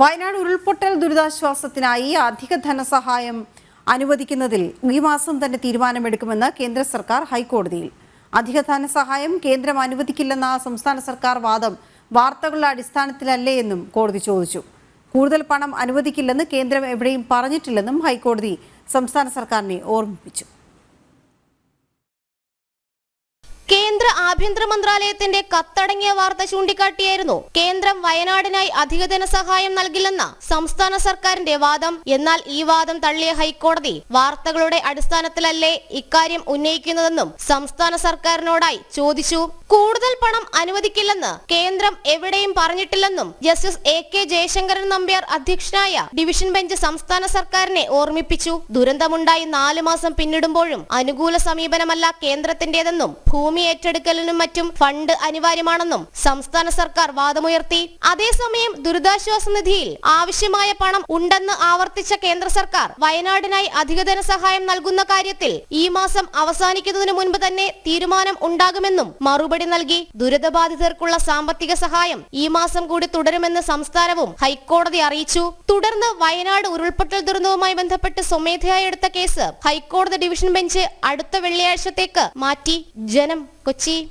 വയനാട് ഉരുൾപൊട്ടൽ ദുരിതാശ്വാസത്തിനായി അധിക ധനസഹായം അനുവദിക്കുന്നതിൽ ഈ മാസം തന്നെ തീരുമാനമെടുക്കുമെന്ന് കേന്ദ്ര സർക്കാർ ഹൈക്കോടതിയിൽ. അധിക ധനസഹായം കേന്ദ്രം അനുവദിക്കില്ലെന്ന സംസ്ഥാന സർക്കാർ വാദം വാർത്തകളുടെ അടിസ്ഥാനത്തിലല്ലേ എന്നും കോടതി ചോദിച്ചു. കൂടുതൽ പണം അനുവദിക്കില്ലെന്ന് കേന്ദ്രം എവിടെയും പറഞ്ഞിട്ടില്ലെന്നും ഹൈക്കോടതി സംസ്ഥാന സർക്കാരിനെ ഓർമ്മിപ്പിച്ചു. കേന്ദ്ര ആഭ്യന്തര മന്ത്രാലയത്തിന്റെ കത്തടങ്ങിയ വാർത്ത ചൂണ്ടിക്കാട്ടിയായിരുന്നു. കേന്ദ്രം വയനാടിനായി അധിക ധനസഹായം നൽകില്ലെന്ന സംസ്ഥാന സർക്കാരിന്റെ വാദം. എന്നാൽ ഈ വാദം തള്ളിയ ഹൈക്കോടതി വാർത്തകളുടെ അടിസ്ഥാനത്തിലല്ലേ ഇക്കാര്യം ഉന്നയിക്കുന്നതെന്നും സംസ്ഥാന സർക്കാരിനോടായി ചോദിച്ചു. കൂടുതൽ പണം അനുവദിക്കില്ലെന്ന് കേന്ദ്രം എവിടെയും പറഞ്ഞിട്ടില്ലെന്നും justice A K Jayasankaran Nambiar അധ്യക്ഷനായ ഡിവിഷൻ ബെഞ്ച് സംസ്ഥാന സർക്കാരിനെ ഓർമ്മിപ്പിച്ചു. ദുരന്തമുണ്ടായി നാലു മാസം പിന്നിടുമ്പോഴും അനുകൂല സമീപനമല്ല കേന്ദ്രത്തിന്റേതെന്നും ഭൂമി ഏറ്റെടുക്കലിനും മറ്റും ഫണ്ട് അനിവാര്യമാണെന്നും സംസ്ഥാന സർക്കാർ വാദമുയർത്തി. അതേസമയം ദുരിതാശ്വാസ നിധിയിൽ ആവശ്യമായ പണം ഉണ്ടെന്ന് ആവർത്തിച്ച കേന്ദ്ര സർക്കാർ വയനാടിനായി അധിക ധനസഹായം നൽകുന്ന കാര്യത്തിൽ ഈ മാസം അവസാനിക്കുന്നതിന് മുൻപ് തന്നെ തീരുമാനം ഉണ്ടാകുമെന്നും മറുപടി നൽകി ദുരിതബാധിതർക്കുള്ള സാമ്പത്തിക സഹായം ഈ മാസം കൂടി തുടരുമെന്ന് സംസ്ഥാനവും ഹൈക്കോടതി അറിയിച്ചു. തുടർന്ന് വയനാട് ഉരുൾപൊട്ടൽ ദുരന്തവുമായി ബന്ധപ്പെട്ട് സ്വമേധയായി എടുത്ത കേസ് ഹൈക്കോടതി ഡിവിഷൻ ബെഞ്ച് അടുത്ത വെള്ളിയാഴ്ചത്തേക്ക് മാറ്റി. ജനം കൊച്ചി.